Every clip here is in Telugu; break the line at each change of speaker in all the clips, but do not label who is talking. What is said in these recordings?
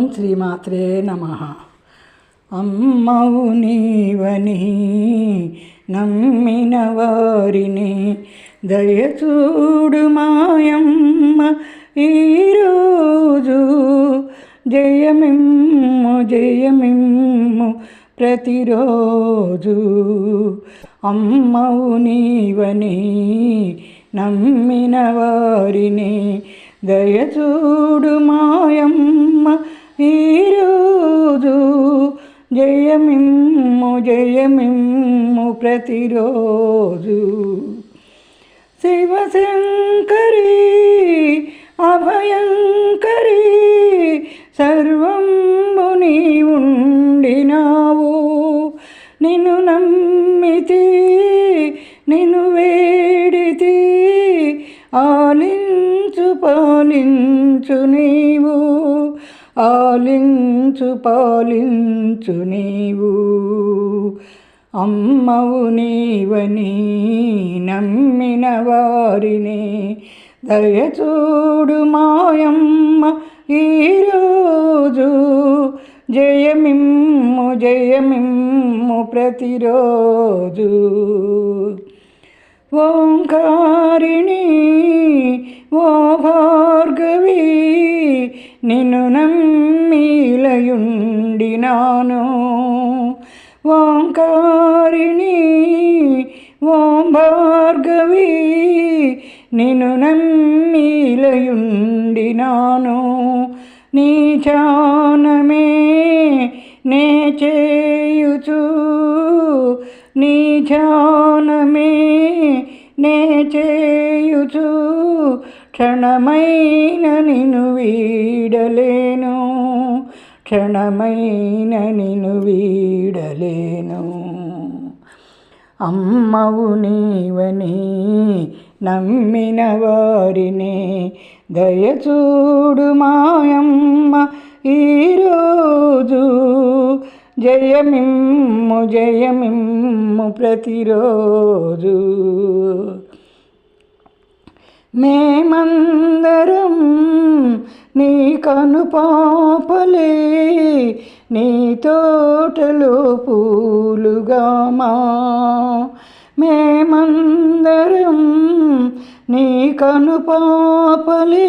ఓం శ్రీమాత్రే నమ. అమ్మవు నీవని నమ్మిన వారిని దయచూడు మాయమ్మ ఈరోజు జయమిమ్ము జయమిమ్ము ప్రతిరోజు. అమ్మవు నీవని నమ్మిన వారిని దయచూడు మాయమ్మ ఈరోజు జయమిమ్ము జయమిమ్ము ప్రతిరోజు. శివశంకరి అభయంకరి సర్వంబు నీ ఉండినావు. నిన్ను నమ్మితి నిన్ను వేడితి ఆలించు పాలించు నీవు. ఆలించు పాలించు నీవు. అమ్మవు నీవని నమ్మిన వారిని దయచూడు మాయమ్మ ఈరోజు జయమిమ్ము జయమిమ్ము ప్రతిరోజు. ఓంకారిణి ఓ భార్గవి నిన్ను ఓంకారిణి ఓం భార్గవి నిన్ను నమ్మిలయుండినాను. నీ చానమే నే చేయుచు నీ చానమే నే చేయుచు క్షణమైన నిను వీడలేను క్షణమైన నిను విడలేను. అమ్మవు నీవని నమ్మిన వారిని దయచూడు మాయమ్మ ఈరోజు జయమిమ్ము జయమిమ్ము ప్రతిరోజు. మేమందరం నీ కను పాపలే నీ తోటలో పూలుగామా. మేమందరం నీ కనుపాపలే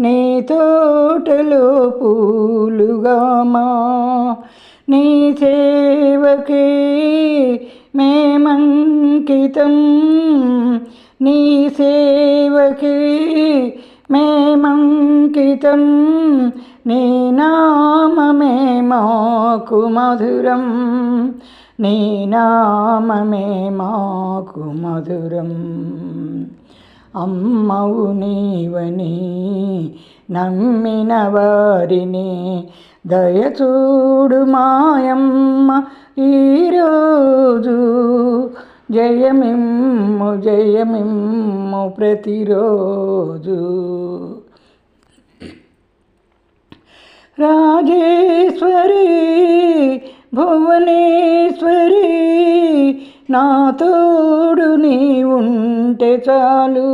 నీ తోటలో పూలుగామా. నీ సేవకే మేమంకితం నీ సేవకే మేమంకితం నీ నామమే మాకు మధురం. నీ నామమే మాకు మధురం. అమ్మవు నీవని నమ్మిన వారిని దయచూడు మాయమ్మ ఈరోజు జయమిమ్ము జయమిమ్ము ప్రతిరోజు. రాజేశ్వరి భువనేశ్వరి నా తోడు నీ ఉంటే చాలు.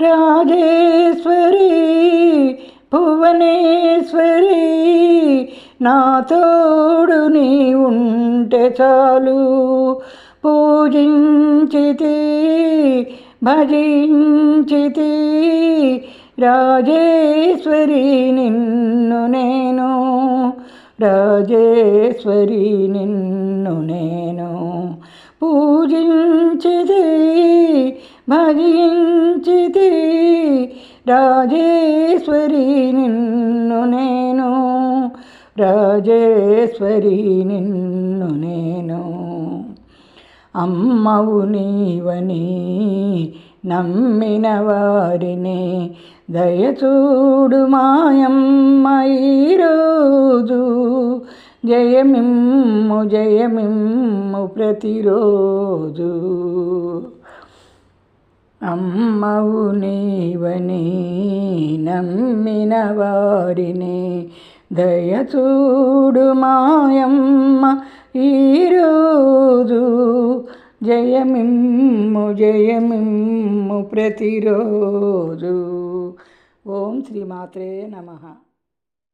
రాజేశ్వరి భువనేశ్వరి నా తోడు నీ ఉంటే చాలు. పూజించితి భజించితి రాజేశ్వరి నిన్ను నేను రాజేశ్వరి నిన్ను నేను పూజించితి భజించితి రాజేశ్వరి నిన్ను నేను రాజేశ్వరి నిన్ను నేను. అమ్మవు నీవని నమ్మిన వారిని దయచూడు మాయమ్మ ఈరోజు. జయమిమ్ము జయమిమ్ము ప్రతిరోజు. అమ్మవు నీవని నమ్మిన వారిని దయచూడు మాయమ్మ ఈరోజు. జయమిమ్ము జయమిమ్ము ప్రతిరోజు. ఓం శ్రీమాత్రే నమః